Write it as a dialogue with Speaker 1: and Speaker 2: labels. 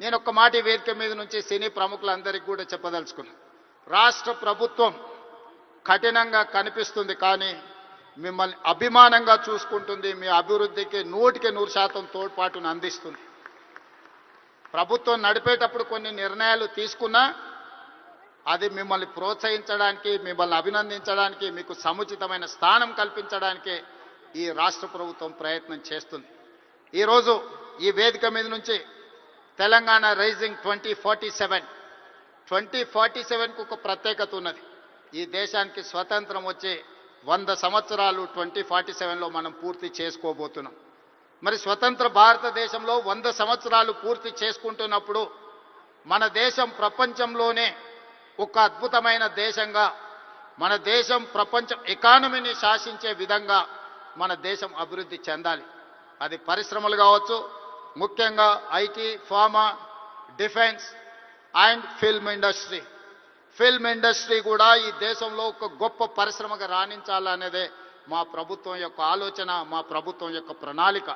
Speaker 1: నేను ఒక్క మాట వేదిక మీద నుంచి సినీ ప్రముఖులందరికీ కూడా చెప్పదలుచుకున్నాను రాష్ట్ర ప్రభుత్వం కఠినంగా కనిపిస్తుంది కానీ మిమ్మల్ని అభిమానంగా చూసుకుంటుంది మీ అభివృద్ధికి నూటికి నూరు శాతం తోడ్పాటును అందిస్తుంది. ప్రభుత్వం నడిపేటప్పుడు కొన్ని నిర్ణయాలు తీసుకున్నా అది మిమ్మల్ని ప్రోత్సహించడానికి మిమ్మల్ని అభినందించడానికి మీకు సముచితమైన స్థానం కల్పించడానికి ఈ రాష్ట్ర ప్రభుత్వం ప్రయత్నం చేస్తుంది. ఈరోజు ఈ వేదిక మీద నుంచి Telangana rising twenty forty seven twenty forty సెవెన్కు ఒక ప్రత్యేకత ఉన్నది. ఈ దేశానికి స్వతంత్రం వచ్చే వంద సంవత్సరాలు ట్వంటీ ఫార్టీ సెవెన్లో మనం పూర్తి చేసుకోబోతున్నాం. మరి స్వతంత్ర భారతదేశంలో వంద సంవత్సరాలు పూర్తి చేసుకుంటున్నప్పుడు మన దేశం ప్రపంచంలోనే ఒక అద్భుతమైన దేశంగా మన దేశం ప్రపంచం ఎకానమీని శాసించే విధంగా మన దేశం అభివృద్ధి చెందాలి. అది పరిశ్రమలు కావచ్చు ముఖ్యంగా IT pharma defence and film industry. Film industry కూడా ఈ దేశంలో ఒక గొప్ప పరిశ్రమగా రాణించాలనేదే మా ప్రభుత్వం యొక్క ఆలోచన మా ప్రభుత్వం యొక్క ప్రణాళిక.